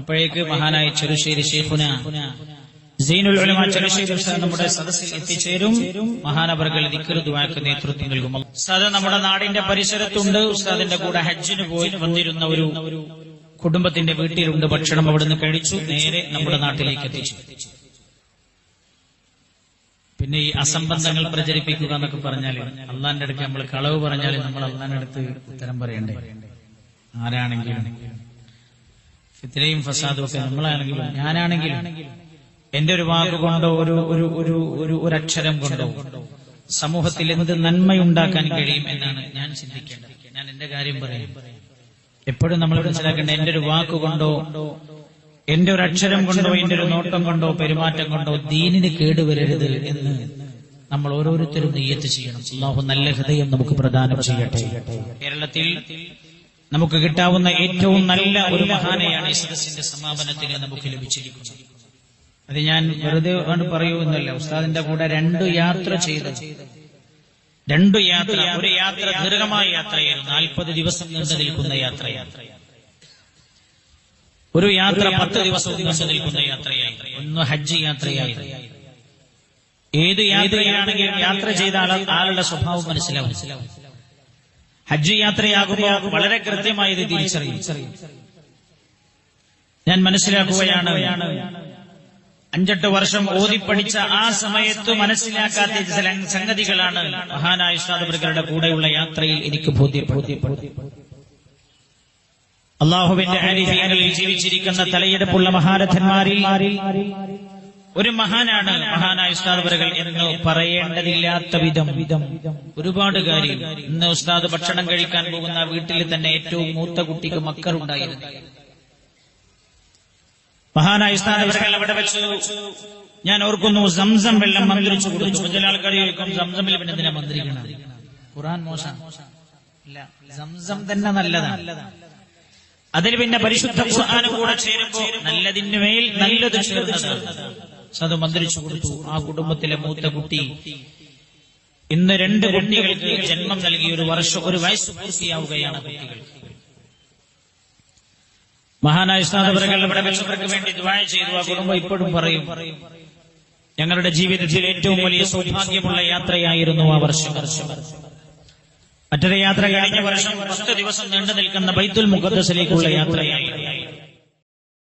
അപ്പോഴേക്ക് മഹാനായ ചെറുശ്ശേരി ഷെയ്ഖുന സീനുൽ ചെറുശ്ശേരി നമ്മുടെ സദസ്സിൽ എത്തിച്ചേരും. മഹാനവർകൾ ദിക്കൃതുവാക്ക് നേതൃത്വം നൽകും. സദ നമ്മുടെ നാടിന്റെ പരിസരത്തുണ്ട്. ഉസ്താദിന്റെ കൂടെ ഹജ്ജിന് പോയി വന്നിരുന്ന ഒരു കുടുംബത്തിന്റെ വീട്ടിലുണ്ട്. ഭക്ഷണം അവിടുന്ന് കഴിച്ചു. നേരെ നമ്മുടെ നാട്ടിലേക്ക് എത്തിച്ചു. പിന്നെ ഈ അസംബന്ധങ്ങൾ പ്രചരിപ്പിക്കുക എന്നൊക്കെ പറഞ്ഞാൽ അള്ളാന്റെ അടുക്ക് നമ്മൾ കളവ് പറഞ്ഞാൽ നമ്മൾ അള്ളാന്റെ അടുത്ത് ഉത്തരം പറയണ്ടേ? ആരാണെങ്കിലും ഫിത്തിരയും ഫസാദൊക്കെ നമ്മളാണെങ്കിലും ഞാനാണെങ്കിലും എന്റെ ഒരു വാക്ക് കൊണ്ടോ ഒരു ഒരു ഒരു ഒരു ഒരു അക്ഷരം കൊണ്ടോ സമൂഹത്തിൽ എന്ത് നന്മയുണ്ടാക്കാൻ കഴിയും എന്നാണ് ഞാൻ ചിന്തിക്കേണ്ടത്. ഞാൻ എന്റെ കാര്യം പറയും. എപ്പോഴും നമ്മൾ മനസ്സിലാക്കേണ്ട എന്റെ ഒരു വാക്ക് കൊണ്ടോ എന്റെ ഒരു അക്ഷരം കൊണ്ടോ എന്റെ ഒരു നോട്ടം കൊണ്ടോ പെരുമാറ്റം കൊണ്ടോ ദീനിന് കേടുവരരുത് എന്ന് നമ്മൾ ഓരോരുത്തരും നെയ്യത്ത് ചെയ്യണം. അള്ളാഹു നല്ല ഹൃദയം നമുക്ക് പ്രദാനം ചെയ്യട്ടെ. കേരളത്തിൽ നമുക്ക് കിട്ടാവുന്ന ഏറ്റവും നല്ല ഒരു മഹാനയാണ് ഈ സദസ്സിന്റെ സമാപനത്തിൽ നമുക്ക് ലഭിച്ചിരിക്കുന്നത്. അത് ഞാൻ വെറുതെ ആണ് പറയൂന്നല്ല ഉസ്താദിന്റെ കൂടെ രണ്ടു യാത്ര ചെയ്ത്. രണ്ടു യാത്ര ഒരു യാത്ര ദീർഘമായ യാത്രയായിരുന്നു. നാൽപ്പത് ദിവസം നീണ്ടു നിൽക്കുന്ന യാത്രയാണ് ഒരു യാത്ര പത്ത് ദിവസം നീണ്ടു നിൽക്കുന്ന യാത്രയായി ഒന്ന് ഹജ്ജ് യാത്രയായി ഏത് യാത്രയാണെങ്കിലും യാത്ര ചെയ്ത ആളുടെ സ്വഭാവം മനസ്സിലാവും മനസ്സിലാവും. ഹജ്ജ് യാത്രയാകുമ്പോൾ വളരെ കൃത്യമായി ഇത് തിരിച്ചറിയും. ഞാൻ മനസ്സിലാക്കുകയാണ് അഞ്ചെട്ട് വർഷം ഓതിപ്പടിച്ച ആ സമയത്ത് മനസ്സിലാക്കാത്ത ചില സംഗതികളാണ് മഹാനായ ഷാദബർഗരുടെ കൂടെയുള്ള യാത്രയിൽ എനിക്ക് അള്ളാഹുവിന്റെ ആരിഫീങ്ങളിൽ ജീവിച്ചിരിക്കുന്ന തലയെടുപ്പുള്ള മഹാരഥന്മാരിൽ ഒരു മഹാനാണ് മഹാനായ ഉസ്താദ് എന്ന് പറയേണ്ടതില്ലാത്ത വിധം. വിധം ഒരുപാട് കാര്യം. ഇന്ന് ഉസ്താദ് ഭക്ഷണം കഴിക്കാൻ പോകുന്ന വീട്ടിൽ തന്നെ ഏറ്റവും മൂത്ത കുട്ടിക്ക് മക്കളുണ്ടായിരുന്നു മഹാനായ ഉസ്താദ് അവിടെ വെച്ചു. ഞാൻ ഓർക്കുന്നു സംസം വെള്ളം മന്ത്രിച്ചു കൊടുത്തു. ചില ആൾക്കാർ ചോദിക്കും സംസമിൽ പിന്നെ എന്തിനാ മന്ത്രിക്കണം? ഖുറാൻ മോശം. സംസം തന്നെ നല്ലതാണ്. അതിൽ പിന്നെ പരിശുദ്ധ കൂടെ ചേരുമ്പോ നല്ലതിന് മേൽ നല്ലത് ചേർന്നതാണ്. അത് മന്ത്രിച്ചു കൊടുത്തു. ആ കുടുംബത്തിലെ മൂത്ത കുട്ടി. ഇന്ന് രണ്ട് കുട്ടികൾക്ക് ജന്മം നൽകി ഒരു വർഷം ഒരു വയസ്സ് പൂർത്തിയാവുകയാണ് കുട്ടികൾ. മഹാനായ വെച്ചവർക്ക് വേണ്ടി ദ്വായ ചെയ്തു. ആ കുടുംബം ഇപ്പോഴും പറയും ഞങ്ങളുടെ ജീവിതത്തിൽ ഏറ്റവും വലിയ സൗഭാഗ്യമുള്ള യാത്രയായിരുന്നു ആ വർഷം. മറ്റൊരു യാത്ര കഴിഞ്ഞ വർഷം പത്ത് ദിവസം നീണ്ടു നിൽക്കുന്ന ബൈത്തുൽ മുഖദ്സിലേക്കുള്ള യാത്രയായിരുന്നു.